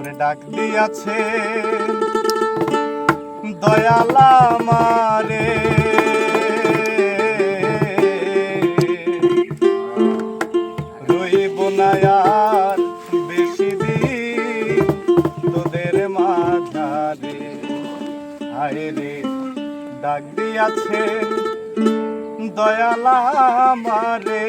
ওরে ডাক দিয়াছে, দয়ালা মারে রইব না আর বেশি দিন তোদের মাঝারে। হায় রে, ডাক দিয়াছে, দয়ালা মারে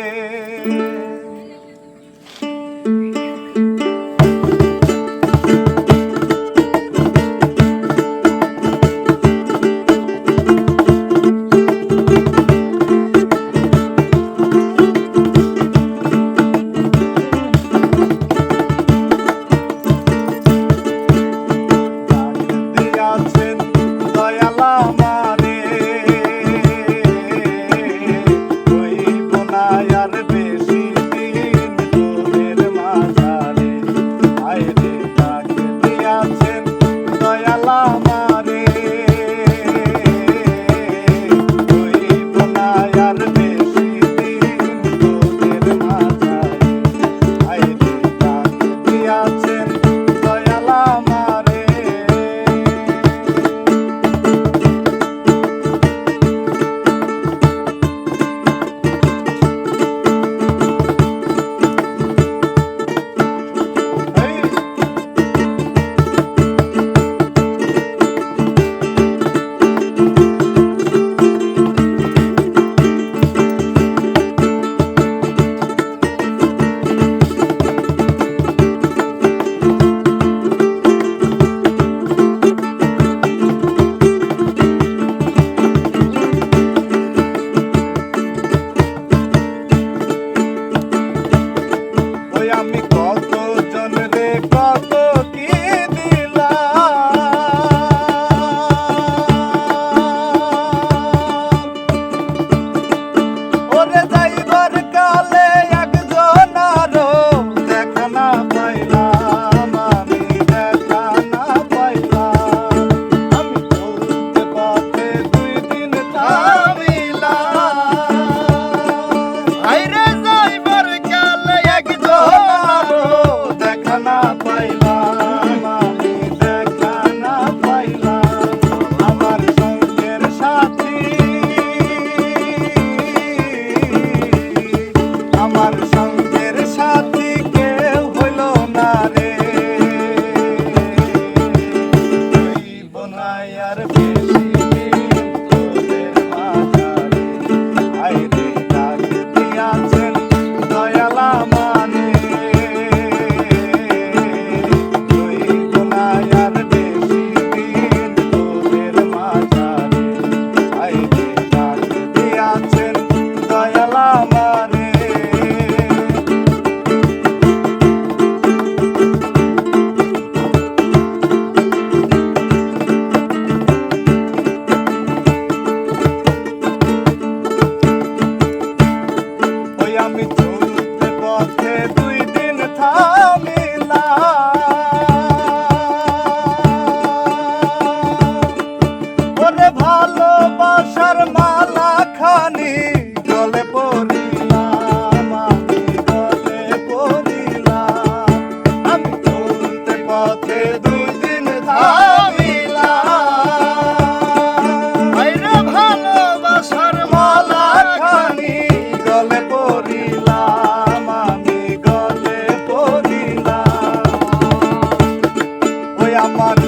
Mother.